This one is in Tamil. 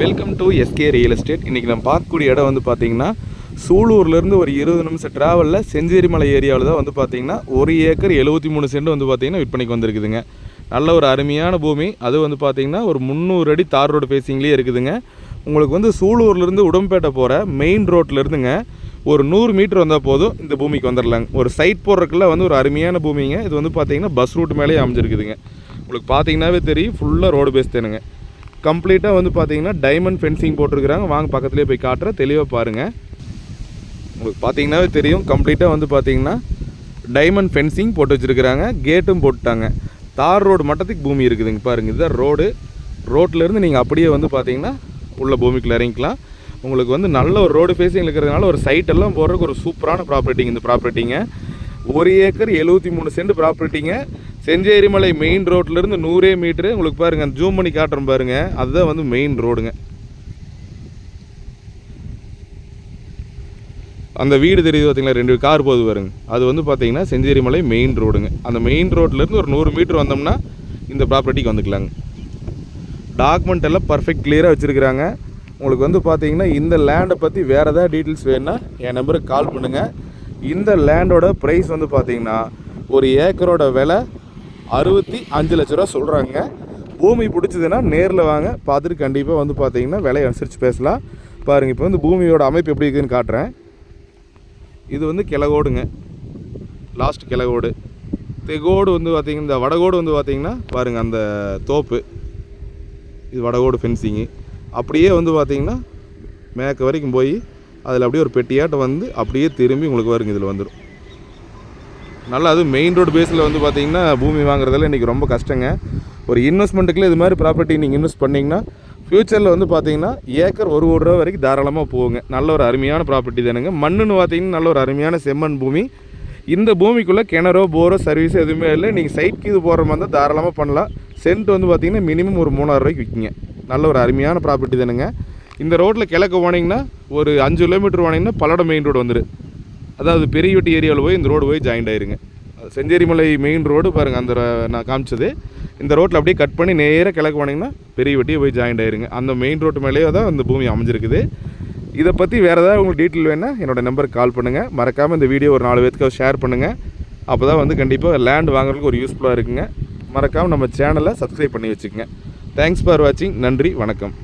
Welcome to SK real estate இன்றைக்கி நம்ம பார்க்கக்கூடிய இடம் வந்து பார்த்தீங்கன்னா சூலூர்லேருந்து ஒரு இருபது நிமிஷம் ட்ராவலில் செஞ்சேரிமலை ஏரியாவில் தான் வந்து பார்த்தீங்கன்னா ஒரு ஏக்கர் எழுபத்தி மூணு சென்ட் வந்து பார்த்தீங்கன்னா விற்பனைக்கு வந்திருக்குதுங்க. நல்ல ஒரு அருமையான பூமி. அது வந்து பார்த்தீங்கன்னா ஒரு முந்நூறு அடி தார் ரோடு ஃபேஸிங்லேயே இருக்குதுங்க. உங்களுக்கு வந்து சூலூர்லேருந்து உடம்பேட்டை போகிற மெயின் ரோட்லேருந்துங்க ஒரு நூறு மீட்டர் வந்தால் போதும் இந்த பூமிக்கு வந்துடலாங்க ஒரு சைட் போடுறதுக்குள்ள வந்து ஒரு அருமையான பூமிங்க. இது வந்து பார்த்திங்கன்னா பஸ் ரூட் மேலேயே அமைஞ்சிருக்குதுங்க. உங்களுக்கு பார்த்தீங்கன்னாவே தெரியும் ஃபுல்லாக ரோடு பேஸ் தானுங்க. கம்ப்ளீட்டாக வந்து பார்த்தீங்கன்னா டைமண்ட் ஃபென்சிங் போட்டிருக்கிறாங்க. வாங்க பக்கத்துலேயே போய் காட்டுற தெளிவாக பாருங்கள் உங்களுக்கு பார்த்தீங்கன்னாவே தெரியும். கம்ப்ளீட்டாக வந்து பார்த்தீங்கன்னா டைமண்ட் ஃபென்சிங் போட்டு வச்சுருக்கிறாங்க. கேட்டும் போட்டுட்டாங்க. தார் ரோடு மட்டத்துக்கு பூமி இருக்குதுங்க பாருங்கள் இதுதான் ரோடு. ரோட்டிலேருந்து நீங்கள் அப்படியே வந்து பார்த்தீங்கன்னா உள்ள பூமிக்குள்ளே இறங்கிக்கலாம். உங்களுக்கு வந்து நல்ல ஒரு ரோடு ஃபேஸிங் இருக்கிறதுனால ஒரு சைட்டெல்லாம் போடுறதுக்கு ஒரு சூப்பரான ப்ராப்பர்ட்டிங்க இந்த ப்ராப்பர்ட்டிங்க ஒரு ஏக்கர் எழுபத்தி மூணு சென்ட் ப்ராப்பர்ட்டிங்க செஞ்சேரிமலை மெயின் ரோட்லேருந்து நூறே மீட்ரு உங்களுக்கு பாருங்கள் ஜூம் பண்ணி காட்டுறேன் பாருங்கள் அதுதான் வந்து மெயின் ரோடுங்க அந்த வீடு தெரியுது பார்த்தீங்களா ரெண்டு கார் போகுது பாருங்க. அது வந்து பார்த்தீங்கன்னா செஞ்சேரிமலை மெயின் ரோடுங்க அந்த மெயின் ரோட்லேருந்து ஒரு நூறு மீட்ரு வந்தோம்னா இந்த ப்ராப்பர்ட்டிக்கு வந்துக்கலாங்க. டாக்குமெண்ட் எல்லாம் பர்ஃபெக்ட் கிளியராக வச்சுருக்கிறாங்க. உங்களுக்கு வந்து பார்த்தீங்கன்னா இந்த லேண்டை பற்றி வேறு ஏதாவது டீட்டெயில்ஸ் வேணும்னா என் நம்பருக்கு கால் பண்ணுங்கள் இந்த லேண்டோட ப்ரைஸ் வந்து பார்த்தீங்கன்னா ஒரு ஏக்கரோட விலை அறுபத்தி அஞ்சு லட்ச ரூபா சொல்கிறாங்க பூமி பிடிச்சதுன்னா நேரில் வாங்க. பார்த்துட்டு கண்டிப்பாக வந்து பார்த்தீங்கன்னா விலையை அனுசரித்து பேசலாம். பாருங்கள் இப்போ வந்து பூமியோட அமைப்பு எப்படி இருக்குதுன்னு காட்டுறேன். இது வந்து கிழகோடுங்க. லாஸ்ட் கிழகோடு. தெகோடு வந்து பார்த்திங்கன்னா இந்த வடகோடு வந்து பார்த்திங்கன்னா பாருங்கள் அந்த தோப்பு. இது வடகோடு ஃபென்சிங்கு அப்படியே வந்து பார்த்தீங்கன்னா மேக்க வரைக்கும் போய் அதில் அப்படியே ஒரு பெட்டியாட்டம் வந்து அப்படியே திரும்பி உங்களுக்கு வருங்க இதில் வந்துடும் நல்லா அதுவும் மெயின் ரோடு பேஸில் வந்து பார்த்தீங்கன்னா பூமி வாங்குறதெல்லாம் இன்றைக்கி ரொம்ப கஷ்டங்க. ஒரு இன்வெஸ்ட்மெண்ட்டுக்குள்ளே இது மாதிரி ப்ராப்பர்ட்டி நீங்கள் இன்வெஸ்ட் பண்ணிங்கன்னா ஃப்யூச்சரில் வந்து பார்த்தீங்கன்னா ஏக்கர் ஒரு கோடி ரூபா வரைக்கும் தாராளமாக போகுங்க. நல்ல ஒரு அருமையான ப்ராப்பர்ட்டி தானுங்க. மண்ணுன்னு பார்த்தீங்கன்னா நல்ல ஒரு அருமையான செம்மண் பூமி. இந்த பூமிக்குள்ளே கிணறோ போரோ சர்வீஸ் எதுவுமே இல்லை. நீங்கள் சைட்க்கு இது போகிற மாதிரி இருந்தால் தாராளமாக பண்ணலாம். சென்ட் வந்து பார்த்தீங்கன்னா மினிமம் ஒரு மூணாயிரம் ரூபாய்க்கு விற்கிங்க நல்ல ஒரு அருமையான ப்ராப்பர்ட்டி தானுங்க. இந்த ரோட்டில் கிழக்கு போனீங்கன்னா ஒரு அஞ்சு கிலோமீட்டர் போனீங்கன்னா பல்லடம் மெயின் ரோடு வந்துடும் அதாவது பெரியவட்டி ஏரியாவில் போய் இந்த ரோடு போய் ஜாயிண்ட் ஆயிருங்க. செஞ்சேரிமலை மெயின் ரோடு பாருங்கள் அந்த ர- நான் காமிச்சது. இந்த ரோட்டில் அப்படியே கட் பண்ணி நேராக கிழக்கு போனீங்கன்னா பெரியவட்டியை போய் ஜாயிண்ட் ஆயிருங்க. அந்த மெயின் ரோட்டு மேலேயே தான் அந்த பூமி அமைஞ்சிருக்குது. இதை பற்றி வேறு ஏதாவது உங்களுக்கு டீட்டெயில் வேணால் என்னோடய நம்பருக்கு கால் பண்ணுங்கள் மறக்காமல் இந்த வீடியோ ஒரு நாலு பேத்துக்கு ஷேர் பண்ணுங்கள் அப்போ தான் வந்து கண்டிப்பாக லேண்ட் வாங்குறதுக்கு ஒரு யூஸ்ஃபுல்லாக இருக்குங்க. மறக்காமல் நம்ம சேனலை சப்ஸ்கிரைப் பண்ணி வச்சுக்கோங்க. தேங்க்ஸ் ஃபார் வாட்சிங் நன்றி வணக்கம்.